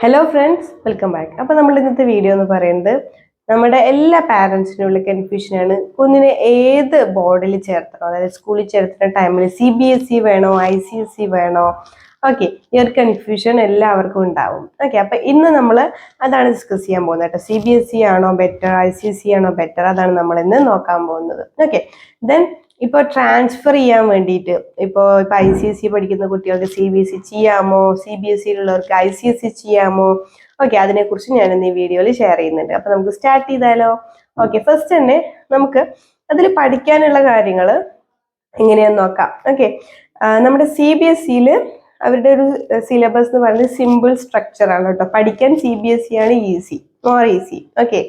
Hello friends welcome back അപ്പോൾ നമ്മൾ ഇന്നത്തെ വീഡിയോ എന്ന് പറയുന്നത് നമ്മുടെ എല്ലാ പാരൻസിനും ഉള്ള കൺഫ്യൂഷനാണ് കുഞ്ഞിനെ ഏത് ബോർഡിൽ ചേർത്തണം? അതായത് സ്കൂളിൽ ചേർത്തുന്ന ടൈമിൽ സി ബി എസ് ഇ വേണോ ഐ സി എസ് ഇ വേണോ? ഓക്കെ ഈ ഒരു കൺഫ്യൂഷൻ എല്ലാവർക്കും ഉണ്ടാവും. ഓക്കെ അപ്പം ഇന്ന് നമ്മൾ അതാണ് ഡിസ്കസ് ചെയ്യാൻ പോകുന്നത് കേട്ടോ. സി ബി എസ് ഇ ആണോ better I C S E ആണോ ബെറ്റർ അതാണ് നമ്മൾ ഇന്ന് നോക്കാൻ പോകുന്നത്. ഓക്കെ ദെൻ ഇപ്പോൾ ട്രാൻസ്ഫർ ചെയ്യാൻ വേണ്ടിയിട്ട് ഇപ്പോൾ ഇപ്പോൾ ഐ സി എസ് സി പഠിക്കുന്ന കുട്ടികൾക്ക് സി ബി എസ് ഇ ചെയ്യാമോ? സി ബി എസ് സിയിലുള്ളവർക്ക് ഐ സി എസ് സി ചെയ്യാമോ? ഓക്കെ അതിനെക്കുറിച്ച് ഞാൻ ഇന്ന് ഈ വീഡിയോയിൽ ഷെയർ ചെയ്യുന്നുണ്ട്. അപ്പോൾ നമുക്ക് സ്റ്റാർട്ട് ചെയ്താലോ? ഓക്കെ ഫസ്റ്റ് തന്നെ നമുക്ക് അതിൽ പഠിക്കാനുള്ള കാര്യങ്ങൾ എങ്ങനെയാന്ന് നോക്കാം. ഓക്കെ നമ്മുടെ സി ബി എസ് സിയിൽ അവരുടെ ഒരു സിലബസ് എന്ന് പറയുന്നത് സിമ്പിൾ സ്ട്രക്ചർ ആണ് കേട്ടോ. പഠിക്കാൻ സി ബി എസ് സി ആണ് easy more easy okay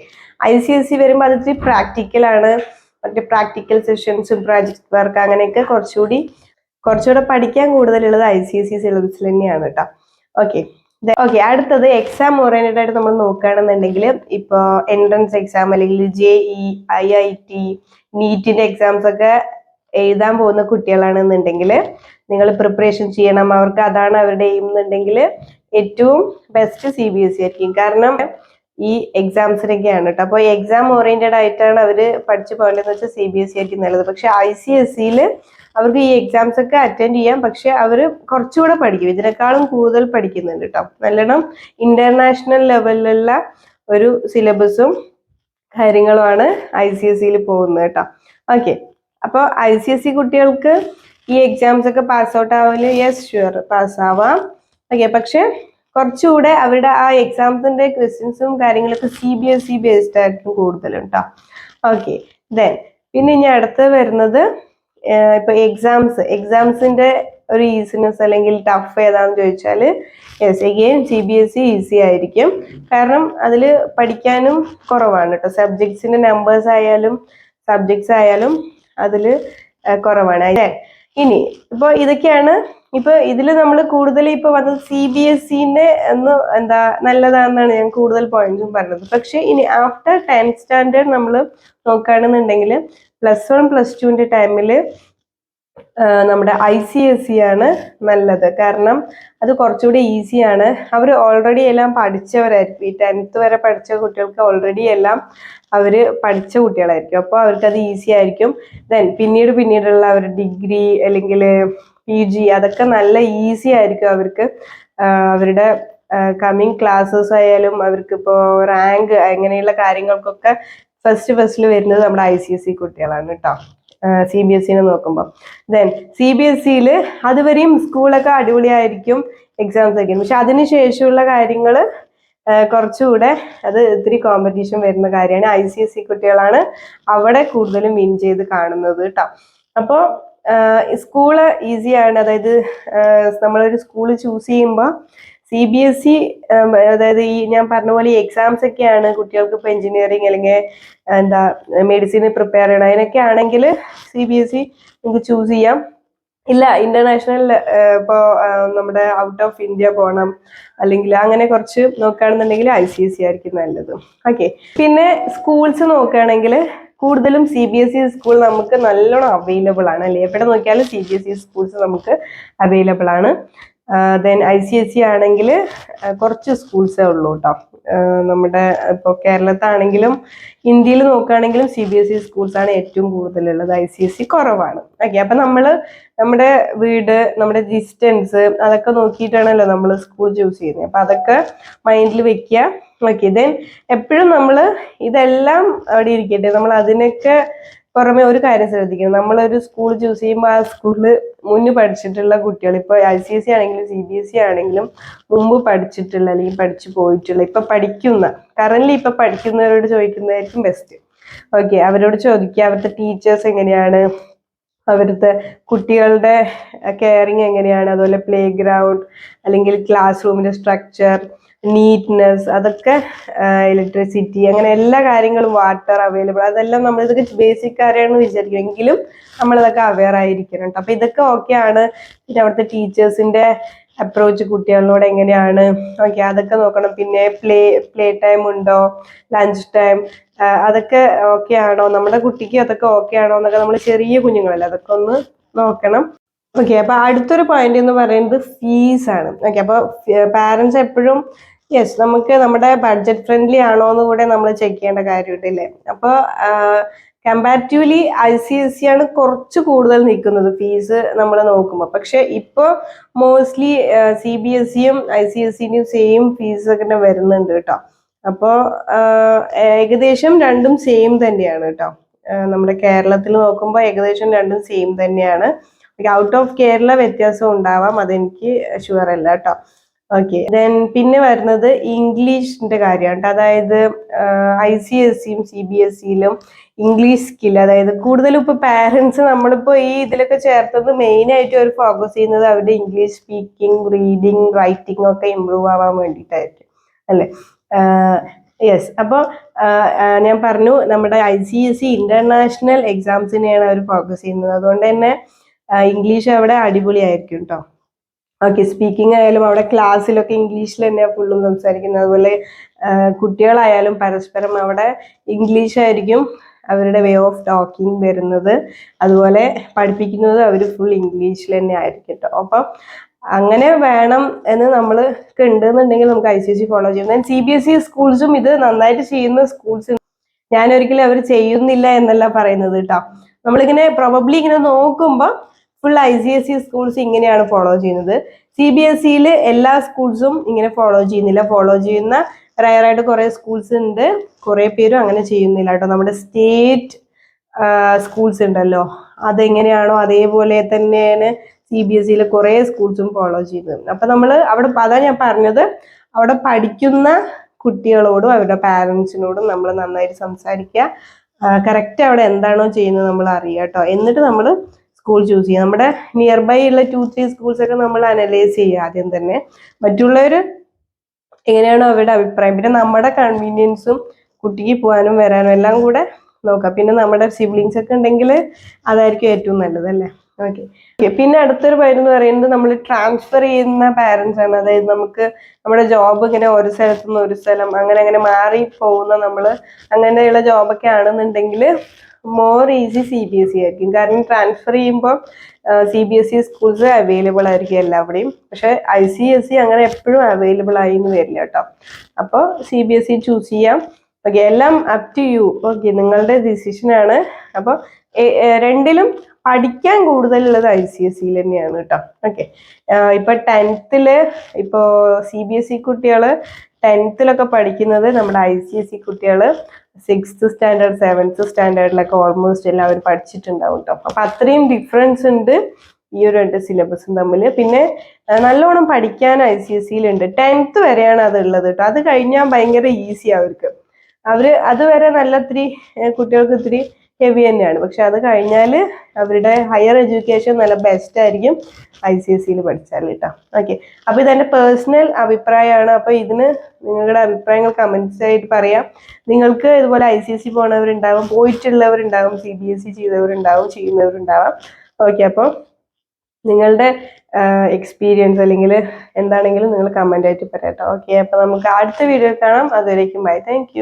I C S C വരുമ്പോൾ അത് ഇത്തിരി പ്രാക്ടിക്കൽ ആണ്. മറ്റേ പ്രാക്ടിക്കൽ സെഷൻസും പ്രോജക്ട് വർക്ക് അങ്ങനെയൊക്കെ കുറച്ചുകൂടി കുറച്ചുകൂടെ പഠിക്കാൻ കൂടുതലുള്ളത് ഐ സി എസ് സി സിലബസിൽ തന്നെയാണ് കേട്ടോ. ഓക്കെ ഓക്കെ അടുത്തത് എക്സാം ഓറിയന്റഡ് ആയിട്ട് നമ്മൾ നോക്കുകയാണെന്നുണ്ടെങ്കിൽ ഇപ്പോൾ എൻട്രൻസ് എക്സാം അല്ലെങ്കിൽ J E I I T നീറ്റിന്റെ exams ഒക്കെ എഴുതാൻ പോകുന്ന കുട്ടികളാണെന്നുണ്ടെങ്കിൽ നിങ്ങൾ പ്രിപ്പറേഷൻ ചെയ്യണം. അവർക്ക് അതാണ് അവരുടെ എയിം എന്നുണ്ടെങ്കിൽ ഏറ്റവും best C B S C ആയിരിക്കും. കാരണം ഈ എക്സാംസിനൊക്കെയാണ് കേട്ടോ അപ്പോൾ എക്സാം ഓറിയന്റഡ് ആയിട്ടാണ് അവർ പഠിച്ചു പോകേണ്ടതെന്ന് വെച്ചാൽ സി ബി എസ് സി ആയിരിക്കും നല്ലത്. പക്ഷെ ഐ സി എസ് സിയിൽ അവർക്ക് ഈ എക്സാംസ് ഒക്കെ അറ്റൻഡ് ചെയ്യാം. പക്ഷെ അവർ കുറച്ചുകൂടെ പഠിക്കും. ഇതിനേക്കാളും കൂടുതൽ പഠിക്കുന്നുണ്ട് കേട്ടോ നല്ലോണം ഇന്റർനാഷണൽ ലെവലിലുള്ള ഒരു സിലബസും കാര്യങ്ങളുമാണ് ഐ സി എസ് സിയിൽ പോകുന്നത് കേട്ടോ ഓക്കെ അപ്പോൾ ഐ സി എസ് സി കുട്ടികൾക്ക് ഈ എക്സാംസ് ഒക്കെ പാസ് ആവില്ല യെസ് ഷുവർ പാസ് ആവാം. ഓക്കെ പക്ഷെ കുറച്ചുകൂടെ അവരുടെ ആ എക്സാംസിന്റെ ക്വസ്റ്റ്യൻസും കാര്യങ്ങളൊക്കെ C B S E based ആയിരിക്കും കൂടുതലും കേട്ടോ ഓക്കെ ദെൻ പിന്നെ ഇനി അടുത്ത് വരുന്നത് ഇപ്പൊ എക്സാംസ് എക്സാംസിന്റെ ഒരു ഈസിനെസ് അല്ലെങ്കിൽ ടഫ് ഏതാന്ന് ചോദിച്ചാൽ as again C B S E easy ആയിരിക്കും. കാരണം അതിൽ പഠിക്കാനും കുറവാണ് കേട്ടോ സബ്ജക്ട്സിന്റെ നമ്പേഴ്സ് ആയാലും സബ്ജക്ട്സ് ആയാലും അതിൽ കുറവാണ്? ഇനി ഇപ്പോൾ ഇതൊക്കെയാണ് ഇപ്പൊ ഇതിൽ നമ്മൾ കൂടുതൽ ഇപ്പൊ വന്നത് സി ബി എസ് സിന്റെ എന്ന് എന്താ നല്ലതാണെന്നാണ് ഞാൻ കൂടുതൽ പോയിന്റും പറഞ്ഞത്. പക്ഷെ ഇനി ആഫ്റ്റർ ടെൻത്ത് സ്റ്റാൻഡേർഡ് നമ്മൾ നോക്കുകയാണെന്നുണ്ടെങ്കിൽ പ്ലസ് വൺ പ്ലസ് ടുവിന്റെ ടൈമിൽ നമ്മുടെ ഐ സി എസ് സി ആണ് നല്ലത്. കാരണം അത് കുറച്ചുകൂടി ഈസിയാണ്. അവർ ഓൾറെഡി എല്ലാം പഠിച്ചവരായിരിക്കും. ഈ ടെൻത്ത് വരെ പഠിച്ച കുട്ടികൾക്ക് ഓൾറെഡി എല്ലാം അവർ പഠിച്ച കുട്ടികളായിരിക്കും. അപ്പോൾ അവർക്ക് അത് ഈസി ആയിരിക്കും ദെൻ പിന്നീട് പിന്നീടുള്ള അവർ ഡിഗ്രി അല്ലെങ്കിൽ പി ജി അതൊക്കെ നല്ല ഈസി ആയിരിക്കും അവർക്ക്. അവരുടെ കമ്മിങ് ക്ലാസ്സസ് ആയാലും അവർക്ക് ഇപ്പോൾ റാങ്ക് അങ്ങനെയുള്ള കാര്യങ്ങൾക്കൊക്കെ ഫസ്റ്റ് ഫസ്റ്റിൽ വരുന്നത് നമ്മുടെ ഐ സി എസ് സി കുട്ടികളാണ് കേട്ടോ സി ബി എസ് സിനെ നോക്കുമ്പോൾ ദെൻ സി ബി എസ് സിയിൽ അതുവരെയും സ്കൂളൊക്കെ അടിപൊളിയായിരിക്കും എക്സാംസ് ഒക്കെ. പക്ഷെ അതിന് ശേഷമുള്ള കാര്യങ്ങൾ കുറച്ചുകൂടെ അത് ഇത്തിരി കോമ്പറ്റീഷൻ വരുന്ന കാര്യമാണ്. ഐ സി എസ് സി കുട്ടികളാണ് അവിടെ കൂടുതലും വിൻ ചെയ്ത് കാണുന്നത് കേട്ടോ അപ്പോൾ സ്കൂൾ ഈസിയാണ് അതായത് നമ്മളൊരു സ്കൂൾ ചൂസ് ചെയ്യുമ്പോൾ സി ബി എസ് ഇ അതായത് ഈ ഞാൻ പറഞ്ഞ പോലെ ഈ എക്സാംസ് ഒക്കെയാണ് കുട്ടികൾക്ക് ഇപ്പോൾ എഞ്ചിനീയറിങ് അല്ലെങ്കിൽ എന്താ മെഡിസിൻ പ്രിപ്പയർ ചെയ്യണം അതിനൊക്കെ ആണെങ്കിൽ സി ബി എസ് ഇ നിങ്ങൾക്ക് ചൂസ് ചെയ്യാം. ഇല്ല ഇന്റർനാഷണൽ ഇപ്പോൾ നമ്മുടെ ഔട്ട് ഓഫ് ഇന്ത്യ പോകണം അല്ലെങ്കിൽ അങ്ങനെ കുറച്ച് നോക്കുകയാണെന്നുണ്ടെങ്കിൽ ഐ സി എസ് സി ആയിരിക്കും നല്ലത്. ഓക്കെ പിന്നെ സ്കൂൾസ് നോക്കുകയാണെങ്കിൽ കൂടുതലും C B S E school നമുക്ക് നല്ലോണം അവൈലബിൾ ആണ് അല്ലേ? എവിടെ നോക്കിയാലും C B S E schools നമുക്ക് അവൈലബിൾ ആണ്. Then I C S C ആണെങ്കിൽ കുറച്ച് സ്കൂൾസേ ഉള്ളൂ കേട്ടോ നമ്മുടെ ഇപ്പോൾ കേരളത്താണെങ്കിലും ഇന്ത്യയിൽ നോക്കുകയാണെങ്കിലും സി ബി എസ് ഇ സ്കൂൾസാണ് ഏറ്റവും കൂടുതലുള്ളത്. ഐ സി എസ് സി കുറവാണ്. ഓക്കെ അപ്പം നമ്മൾ നമ്മുടെ വീട് നമ്മുടെ ഡിസ്റ്റൻസ് അതൊക്കെ നോക്കിയിട്ടാണല്ലോ നമ്മൾ സ്കൂൾ ചൂസ് ചെയ്യുന്നത്. അപ്പം അതൊക്കെ മൈൻഡിൽ വെക്കുക. ഓക്കെ ദെൻ എപ്പോഴും നമ്മൾ ഇതെല്ലാം അവിടെ ഇരിക്കട്ടെ. നമ്മൾ അതിനൊക്കെ പുറമെ ഒരു കാര്യം ശ്രദ്ധിക്കണം. നമ്മളൊരു സ്കൂൾ ചൂസ് ചെയ്യുമ്പോൾ ആ സ്കൂളിൽ മുന്നേ പഠിച്ചിട്ടുള്ള കുട്ടികൾ ഇപ്പോൾ ഐ സി എസ് സി ആണെങ്കിലും സി ബി എസ് സി ആണെങ്കിലും മുമ്പ് പഠിച്ചിട്ടുള്ള അല്ലെങ്കിൽ പഠിച്ചു പോയിട്ടുള്ള ഇപ്പൊ പഠിക്കുന്ന കറന്റ് ഇപ്പൊ പഠിക്കുന്നവരോട് ചോദിക്കുന്നതായിരിക്കും ബെസ്റ്റ് ഓക്കെ അവരോട് ചോദിക്കുക അവരുടെ ടീച്ചേഴ്സ് എങ്ങനെയാണ്? അവരുടെ കുട്ടികളുടെ കെയറിങ് എങ്ങനെയാണ്? അതുപോലെ പ്ലേ ഗ്രൗണ്ട് അല്ലെങ്കിൽ ക്ലാസ് റൂമിന്റെ സ്ട്രക്ചർ നീറ്റ്നെസ് അതൊക്കെ ഇലക്ട്രിസിറ്റി അങ്ങനെ എല്ലാ കാര്യങ്ങളും വാട്ടർ അവൈലബിൾ അതെല്ലാം നമ്മൾ ഇതൊക്കെ ബേസിക് കാര്യമാണ് വിചാരിക്കും എങ്കിലും നമ്മളതൊക്കെ അവെയർ ആയിരിക്കണം കേട്ടോ അപ്പൊ ഇതൊക്കെ ഓക്കെയാണ് പിന്നെ അവിടുത്തെ ടീച്ചേഴ്സിന്റെ അപ്രോച്ച് കുട്ടികളോട് എങ്ങനെയാണ്? ഓക്കെ അതൊക്കെ നോക്കണം. പിന്നെ പ്ലേ പ്ലേ ടൈം ഉണ്ടോ? ലഞ്ച് ടൈം അതൊക്കെ ഓക്കെ ആണോ? നമ്മുടെ കുട്ടിക്ക് അതൊക്കെ ഓക്കെ ആണോ? എന്നൊക്കെ നമ്മൾ ചെറിയ കുഞ്ഞുങ്ങളല്ലേ അതൊക്കെ ഒന്ന് നോക്കണം. ഓക്കെ അപ്പൊ അടുത്തൊരു പോയിന്റ് എന്ന് പറയുന്നത് ഫീസ് ആണ്. ഓക്കെ അപ്പൊ പാരന്റ്സ് എപ്പോഴും യെസ് നമുക്ക് നമ്മുടെ ബഡ്ജറ്റ് ഫ്രണ്ട്ലി ആണോ എന്ന് കൂടെ നമ്മൾ ചെക്ക് ചെയ്യേണ്ട കാര്യമുണ്ടല്ലേ അപ്പോൾ comparatively I C S C ആണ് കുറച്ച് കൂടുതൽ നിൽക്കുന്നത് ഫീസ് നമ്മൾ നോക്കുമ്പോൾ പക്ഷെ ഇപ്പോൾ മോസ്റ്റ്ലി സി ബി എസ് സിയും ഐ സി എസ് സിന്റെയും സെയിം ഫീസ് ഒക്കെ വരുന്നുണ്ട് കേട്ടോ. അപ്പോൾ ഏകദേശം രണ്ടും സെയിം തന്നെയാണ് കേട്ടോ. നമ്മുടെ കേരളത്തിൽ നോക്കുമ്പോൾ ഏകദേശം രണ്ടും സെയിം തന്നെയാണ്. ഔട്ട് ഓഫ് കേരള വ്യത്യാസം ഉണ്ടാവാം. അതെനിക്ക് ഷുവർ അല്ല കേട്ടോ. ഓക്കെ ദെൻ പിന്നെ വരുന്നത് ഇംഗ്ലീഷിന്റെ കാര്യമാണ്. അതായത് ഐ സി എസ് സിയും സി ബി എസ് സിയിലും ഇംഗ്ലീഷ് സ്കിൽ അതായത് കൂടുതലും ഇപ്പൊ പാരന്റ്സ് നമ്മളിപ്പോ ഈ ഇതിലൊക്കെ ചേർത്തത് മെയിൻ ആയിട്ട് അവർ ഫോക്കസ് ചെയ്യുന്നത് അവരുടെ ഇംഗ്ലീഷ് സ്പീക്കിംഗ് റീഡിങ് റൈറ്റിംഗ് ഒക്കെ ഇമ്പ്രൂവ് ആവാൻ വേണ്ടിയിട്ടായിരിക്കും. അല്ലെ? യെസ് അപ്പോൾ ഞാൻ പറഞ്ഞു നമ്മുടെ I C S C international എക്സാംസിനെയാണ് അവർ ഫോക്കസ് ചെയ്യുന്നത്. അതുകൊണ്ട് തന്നെ ഇംഗ്ലീഷ് അവിടെ അടിപൊളിയായിരിക്കും കേട്ടോ ഓക്കെ സ്പീക്കിംഗ് ആയാലും അവിടെ ക്ലാസ്സിലൊക്കെ ഇംഗ്ലീഷിൽ തന്നെയാണ് ഫുള്ളും സംസാരിക്കുന്നത്. അതുപോലെ കുട്ടികളായാലും പരസ്പരം അവിടെ ഇംഗ്ലീഷ് ആയിരിക്കും അവരുടെ വേ ഓഫ് ടോക്കിംഗ് വരുന്നത്. അതുപോലെ പഠിപ്പിക്കുന്നത് അവർ ഫുൾ ഇംഗ്ലീഷിൽ തന്നെ ആയിരിക്കും കേട്ടോ അപ്പം അങ്ങനെ വേണം എന്ന് നമ്മൾ കണ്ടെന്നുണ്ടെങ്കിൽ നമുക്ക് I C S C follow ചെയ്യും. സി ബി എസ് ഇ സ്കൂൾസും ഇത് നന്നായിട്ട് ചെയ്യുന്ന സ്കൂൾസ് ഞാനൊരിക്കലും അവർ ചെയ്യുന്നില്ല എന്നല്ല പറയുന്നത് കേട്ടോ നമ്മളിങ്ങനെ പ്രോബബ്ലി ഇങ്ങനെ നോക്കുമ്പോൾ full I C S C schools ഇങ്ങനെയാണ് ഫോളോ ചെയ്യുന്നത്. സി ബി എസ് സിയിൽ എല്ലാ സ്കൂൾസും ഇങ്ങനെ ഫോളോ ചെയ്യുന്നില്ല. ഫോളോ ചെയ്യുന്ന റയറായിട്ട് കുറെ സ്കൂൾസ് ഉണ്ട്. കുറെ പേരും അങ്ങനെ ചെയ്യുന്നില്ല കേട്ടോ. നമ്മുടെ സ്റ്റേറ്റ് സ്കൂൾസ് ഉണ്ടല്ലോ. അതെങ്ങനെയാണോ അതേപോലെ തന്നെയാണ് സി ബി എസ് സിയിലെ കുറെ സ്കൂൾസും ഫോളോ ചെയ്യുന്നത്. അപ്പൊ നമ്മൾ അവിടെ അതാ ഞാൻ പറഞ്ഞത്. അവിടെ പഠിക്കുന്ന കുട്ടികളോടും അവരുടെ പാരൻസിനോടും നമ്മൾ നന്നായിട്ട് സംസാരിക്കുക. കറക്റ്റ് അവിടെ എന്താണോ ചെയ്യുന്നത് നമ്മൾ അറിയാം കേട്ടോ. എന്നിട്ട് നമ്മൾ സ്കൂൾ ചൂസ് ചെയ്യുക. നമ്മുടെ നിയർ ബൈ ഉള്ള ടു ത്രീ സ്കൂൾസ് ഒക്കെ നമ്മൾ അനലൈസ് ചെയ്യുക ആദ്യം തന്നെ. മറ്റുള്ളവർ എങ്ങനെയാണോ അവരുടെ അഭിപ്രായം. പിന്നെ നമ്മുടെ കൺവീനിയൻസും കുട്ടിക്ക് പോകാനും വരാനും എല്ലാം കൂടെ നോക്കാം പിന്നെ നമ്മുടെ സിബ്ലിങ്സ് ഒക്കെ ഉണ്ടെങ്കിൽ അതായിരിക്കും ഏറ്റവും നല്ലത് അല്ലേ? ഓക്കെ പിന്നെ അടുത്തൊരു പേര് എന്ന് പറയുന്നത് നമ്മൾ ട്രാൻസ്ഫർ ചെയ്യുന്ന പാരൻസ് ആണ്. അതായത് നമുക്ക് നമ്മുടെ ജോബ് ഇങ്ങനെ ഒരു സ്ഥലത്തു നിന്ന് ഒരു സ്ഥലം അങ്ങനെ അങ്ങനെ മാറി പോകുന്ന നമ്മൾ അങ്ങനെയുള്ള ജോബൊക്കെ ആണെന്നുണ്ടെങ്കിൽ more easy C B S E ആയിരിക്കും. കാരണം ട്രാൻസ്ഫർ ചെയ്യുമ്പോൾ C B S E schools available ആയിരിക്കും എല്ലാവിടെയും. പക്ഷെ ഐ സി എസ് സി അങ്ങനെ എപ്പോഴും അവൈലബിൾ ആയി എന്ന് വരില്ല കേട്ടോ. അപ്പോൾ C B S E choose ചെയ്യാം. ഓക്കെ എല്ലാം അപ് ടു യു ഓക്കെ നിങ്ങളുടെ ഡിസിഷനാണ് അപ്പോൾ രണ്ടിലും പഠിക്കാൻ കൂടുതലുള്ളത് ഐ സി എസ് സിയിൽ തന്നെയാണ് കേട്ടോ. ഓക്കെ ഇപ്പൊ ടെൻത്തിൽ ഇപ്പോ സി ബി എസ് ഇ കുട്ടികൾ ടെൻത്തിലൊക്കെ പഠിക്കുന്നത് നമ്മുടെ ഐ സി എസ് സി കുട്ടികൾ സിക്സ്ത് സ്റ്റാൻഡേർഡ് സെവൻത്ത് സ്റ്റാൻഡേർഡിലൊക്കെ ഓൾമോസ്റ്റ് എല്ലാവരും പഠിച്ചിട്ടുണ്ടാവും കേട്ടോ അപ്പൊ അത്രയും ഡിഫറൻസ് ഉണ്ട് ഈ ഒരു രണ്ട് സിലബസും തമ്മിൽ പിന്നെ നല്ലോണം പഠിക്കാൻ ഐ സി എസ് സിയിലുണ്ട് ടെൻത്ത് വരെയാണ് അത് ഉള്ളത് കേട്ടോ അത് കഴിഞ്ഞാൽ ഭയങ്കര ഈസി അവർക്ക്. അവർ അതുവരെ നല്ല ഇത്തിരി കുട്ടികൾക്ക് ഇത്തിരി ഹെവി തന്നെയാണ്. പക്ഷെ അത് കഴിഞ്ഞാൽ അവരുടെ ഹയർ എഡ്യൂക്കേഷൻ നല്ല ബെസ്റ്റ് ആയിരിക്കും ഐ സി എസ് സിയിൽ പഠിച്ചാൽ കേട്ടോ ഓക്കെ. അപ്പോൾ ഇതെന്റെ പേഴ്സണൽ അഭിപ്രായമാണ്. അപ്പോൾ ഇതിന് നിങ്ങളുടെ അഭിപ്രായങ്ങൾ കമൻസ് ആയിട്ട് പറയാം. നിങ്ങൾക്ക് ഇതുപോലെ ഐ സി എസ് സി പോണവരുണ്ടാവും പോയിട്ടുള്ളവരുണ്ടാവും സി ബി എസ് സി ചെയ്തവരുണ്ടാവും ചെയ്യുന്നവരുണ്ടാവാം. ഓക്കെ. അപ്പോൾ നിങ്ങളുടെ എക്സ്പീരിയൻസ് അല്ലെങ്കിൽ എന്താണെങ്കിലും നിങ്ങൾ കമന്റ് ആയിട്ട് പറയാം കേട്ടോ ഓക്കെ. അപ്പോൾ നമുക്ക് അടുത്ത വീഡിയോ കാണാം. അതുവരേക്കും ബൈ താങ്ക്